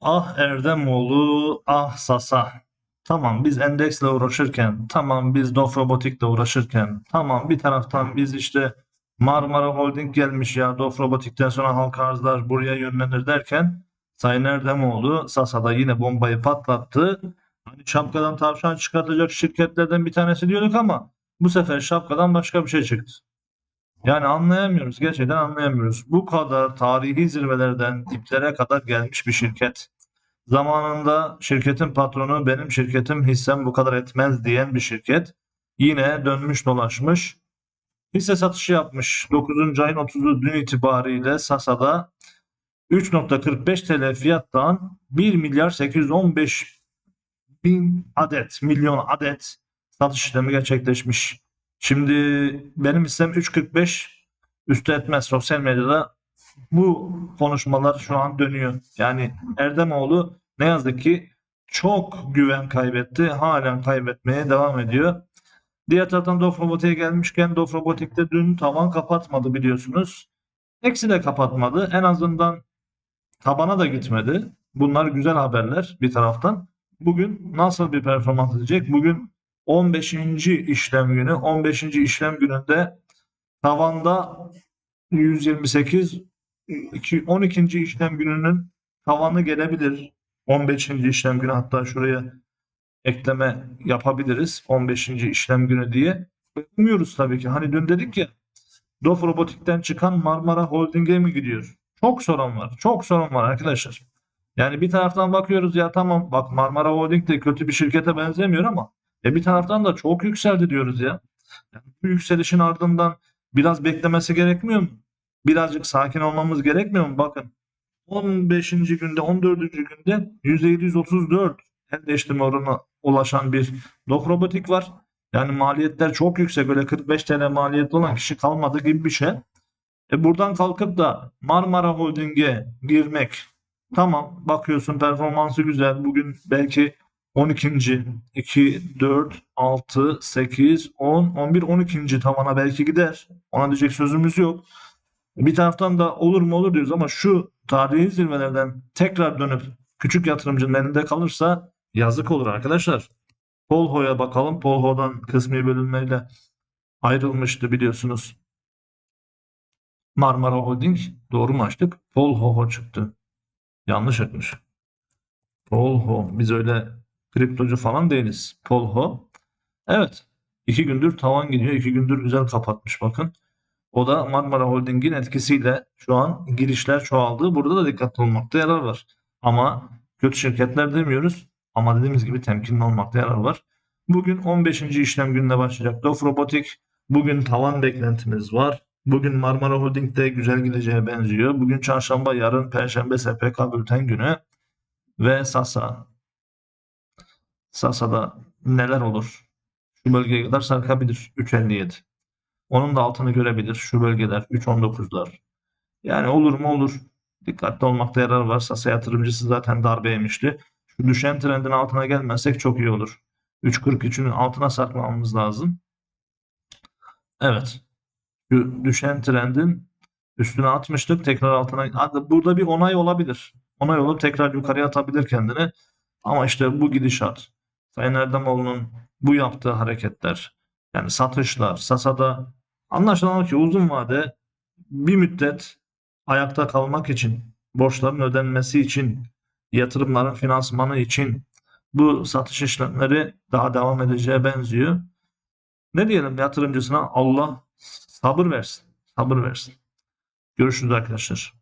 Ah Erdemoğlu, ah Sasa. Tamam biz endeksle uğraşırken, tamam biz Dof Robotik'le uğraşırken, tamam bir taraftan biz işte Marmara Holding gelmiş ya Dof Robotik'ten sonra halka arzlar buraya yönlenir derken Sayın Erdemoğlu Sasa'da yine bombayı patlattı. Hani şapkadan tavşan çıkartacak şirketlerden bir tanesi diyorduk ama bu sefer şapkadan başka bir şey çıktı. Yani anlayamıyoruz. Gerçekten anlayamıyoruz. Bu kadar tarihi zirvelerden diplere kadar gelmiş bir şirket. Zamanında şirketin patronu benim şirketim hissem bu kadar etmez diyen bir şirket. Yine dönmüş dolaşmış. Hisse satışı yapmış. 9. ayın 30'u dün itibariyle Sasa'da 3.45 TL fiyattan 1 milyar 815 bin adet, milyon adet satış işlemi gerçekleşmiş. Şimdi benim hissem 3.45 üstü etmez sosyal medyada bu konuşmalar şu an dönüyor. Yani Erdemoğlu ne yazık ki çok güven kaybetti. Halen kaybetmeye devam ediyor. Diğer taraftan Dof Robotik'e gelmişken Dof Robotik'te dün tavan kapatmadı biliyorsunuz. Eksi de kapatmadı. En azından tabana da gitmedi. Bunlar güzel haberler bir taraftan. Bugün nasıl bir performans edecek? Bugün 15. işlem günü. 15. işlem gününde tavanda 128 iki- 12. işlem gününün tavanı gelebilir. 15. işlem günü hatta şuraya ekleme yapabiliriz. 15. işlem günü diye. Umuyoruz tabii ki. Hani dün dedik ya Dof Robotik'ten çıkan Marmara Holding'e mi gidiyor? Çok sorun var. Çok sorun var arkadaşlar. Yani bir taraftan bakıyoruz ya tamam bak Marmara Holding de kötü bir şirkete benzemiyor ama e bir taraftan da çok yükseldi diyoruz ya. Yani bu yükselişin ardından biraz beklemesi gerekmiyor mu? Birazcık sakin olmamız gerekmiyor mu? Bakın 15. günde 14. günde %734 el değiştirme oranına ulaşan bir Dof Robotik var. Yani maliyetler çok yüksek. Öyle 45 TL maliyetli olan kişi kalmadı gibi bir şey. E buradan kalkıp da Marmara Holding'e girmek tamam bakıyorsun performansı güzel. Bugün belki 12. 2, 4, 6, 8, 10, 11, 12. tavana belki gider. Ona diyecek sözümüz yok. Bir taraftan da olur mu olur diyoruz ama şu tarihi zirvelerden tekrar dönüp küçük yatırımcının elinde kalırsa yazık olur arkadaşlar. Polho'ya bakalım. Polho'dan kısmi bölünmeyle ayrılmıştı biliyorsunuz. Marmara Holding doğru mu açtık? Polho çıktı. Yanlış etmiş. Polho. Biz öyle kriptocu falan değiliz. Polho. Evet. iki gündür tavan gidiyor. iki gündür güzel kapatmış bakın. O da Marmara Holding'in etkisiyle şu an girişler çoğaldı. Burada da dikkatli olmakta yarar var. Ama kötü şirketler demiyoruz. Ama dediğimiz gibi temkinli olmakta yarar var. Bugün 15. işlem gününe başlayacak Dof Robotik. Bugün tavan beklentimiz var. Bugün Marmara Holding'de güzel gideceğe benziyor. Bugün çarşamba, yarın perşembe SPK bülten günü ve Sasa. Sasa'da neler olur? Şu bölgeye kadar sarkabilir. 3.57. Onun da altını görebilir. Şu bölgeler 3.19'lar. Yani olur mu olur. Dikkatli olmakta yarar var. Sasa yatırımcısı zaten darbe yemişti. Şu düşen trendin altına gelmezsek çok iyi olur. 3.43'ün altına sarkmamamız lazım. Evet. Şu düşen trendin üstüne atmıştık. Tekrar altına. Burada bir onay olabilir. Onay olup tekrar yukarıya atabilir kendini. Ama işte bu gidişat. Sayın Erdemoğlu'nun bu yaptığı hareketler. Yani satışlar, Sasa'da anlaşılan ki uzun vade bir müddet ayakta kalmak için, borçların ödenmesi için, yatırımların finansmanı için bu satış işlemleri daha devam edeceğe benziyor. Ne diyelim yatırımcısına Allah sabır versin. Sabır versin. Görüşürüz arkadaşlar.